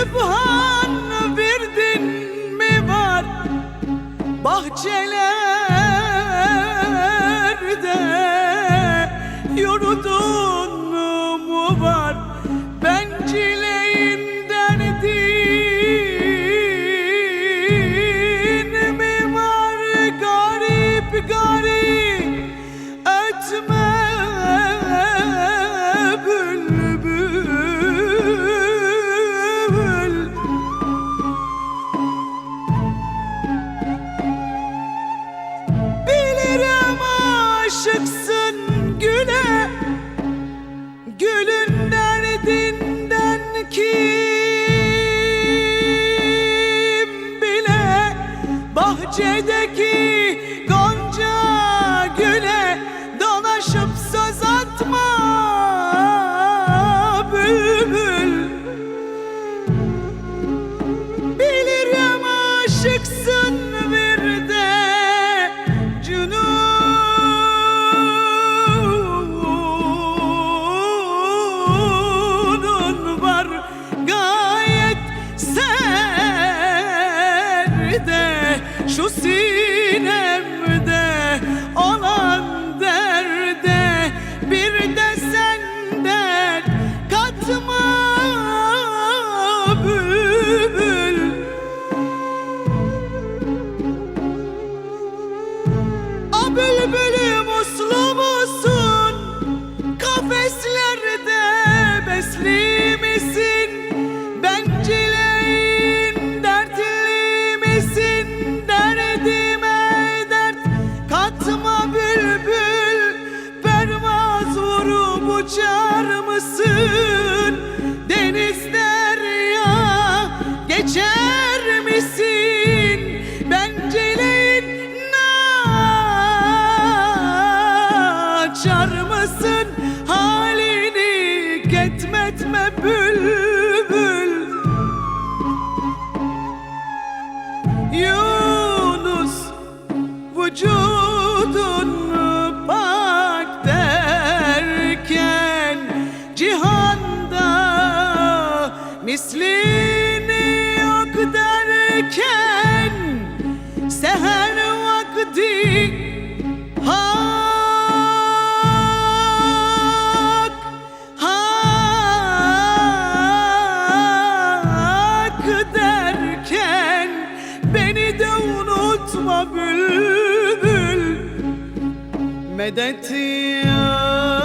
Sübhan verdin mi var? Bahçelerde yurdun mu var? Bencileyin derdin mi var? Garip garip ötme aşıksın Şu sinemde uçar mısın? Deniz derya geçer misin? Benceleyin açar mısın? Halini ketmetme bülbül Yunus vücudun mislini yok derken Seher vakti hak hak derken Beni de unutma bülbül. Medet ya